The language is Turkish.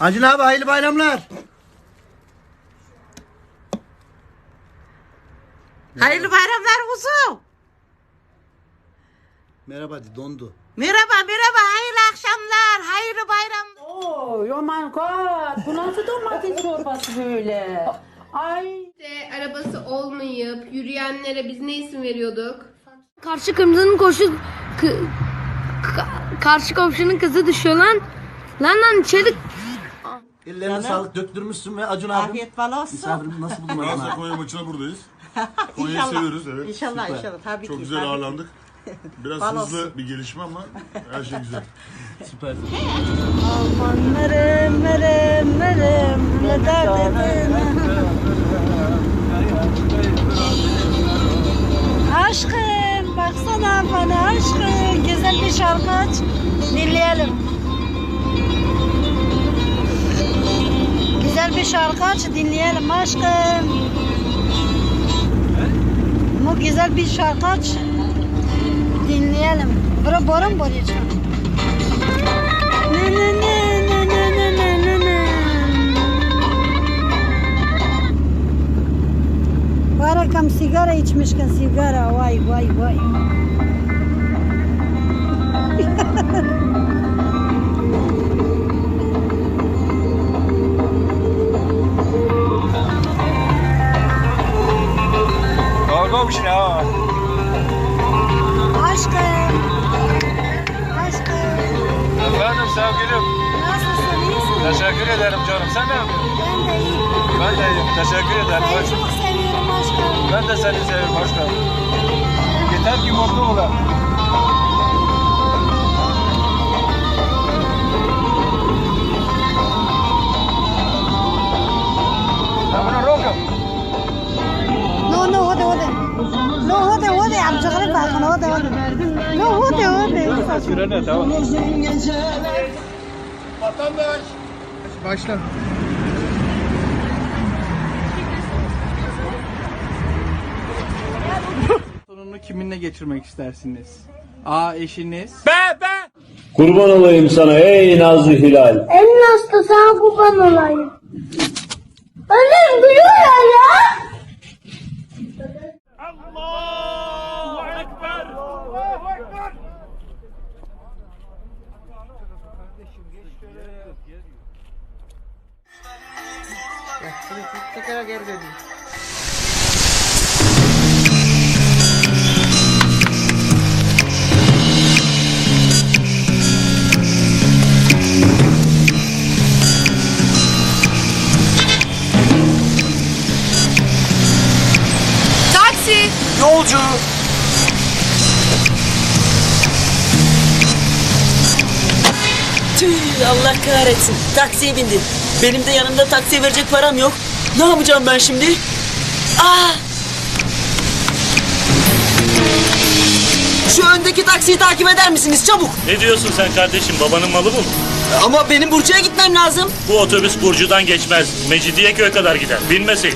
Acun abi hayırlı bayramlar. Hayırlı bayramlar kuzum. Merhaba de dondu. Merhaba merhaba hayırlı akşamlar. Hayırlı bayramlar. Oh, oh my god. Bu nasıl domates çorbası böyle? Ay. İşte arabası olmayıp yürüyenlere biz ne isim veriyorduk? Karşı kırmızının koşu kı- ka- karşı komşunun kızı düşüyor lan. Lan lan içeri Ellerine sağlık döktürmüşsün ve Acun abi. Afiyet bal olsun. Misafirim nasıl buldun Acun Galatasaray abi? Konya maçına buradayız. Konya'yı İnşallah. seviyoruz evet. İnşallah Süper. inşallah tabii Çok ki. güzel tabii. ağırlandık. Biraz Bal hızlı olsun. bir gelişme ama her şey güzel. Süper. Merem merem merem. Ne Aşkım baksana bana aşkım. Güzel bir şarkı aç. Dinleyelim. bir şarkı aç dinleyelim aşkım. Bu güzel bir şarkı aç dinleyelim. Bura borun boracağım. Ne ne ne. Barakam sigara içmişken sigara vay vay vay. Aşkım. Aşkım. Efendim sevgilim. Nasılsın iyisin? Teşekkür ederim canım. Sen ne yapıyorsun? Ben de iyiyim. Ben de iyiyim. Teşekkür ederim. Seni çok seviyorum aşkım. Ben de seni seviyorum. Geldin. Yeter ki mutlu ola. bakın o da o. O da o da. Vatandaş. Başla. Sonunu kiminle geçirmek istersiniz? A eşiniz. B B. Kurban olayım sana ey Nazlı Hilal. En Nazlı sana kurban olayım. Ölüm duyuyor ya. Tekrar geri. Taksi! Yolcu. Allah kahretsin. Taksiye bindim. Benim de yanımda taksiye verecek param yok. Ne yapacağım ben şimdi? Aa! Şu öndeki taksiyi takip eder misiniz çabuk? Ne diyorsun sen kardeşim babanın malı bu? Ama benim Burcu'ya gitmem lazım. Bu otobüs Burcu'dan geçmez. Mecidiyeköy kadar gider. Binmesin.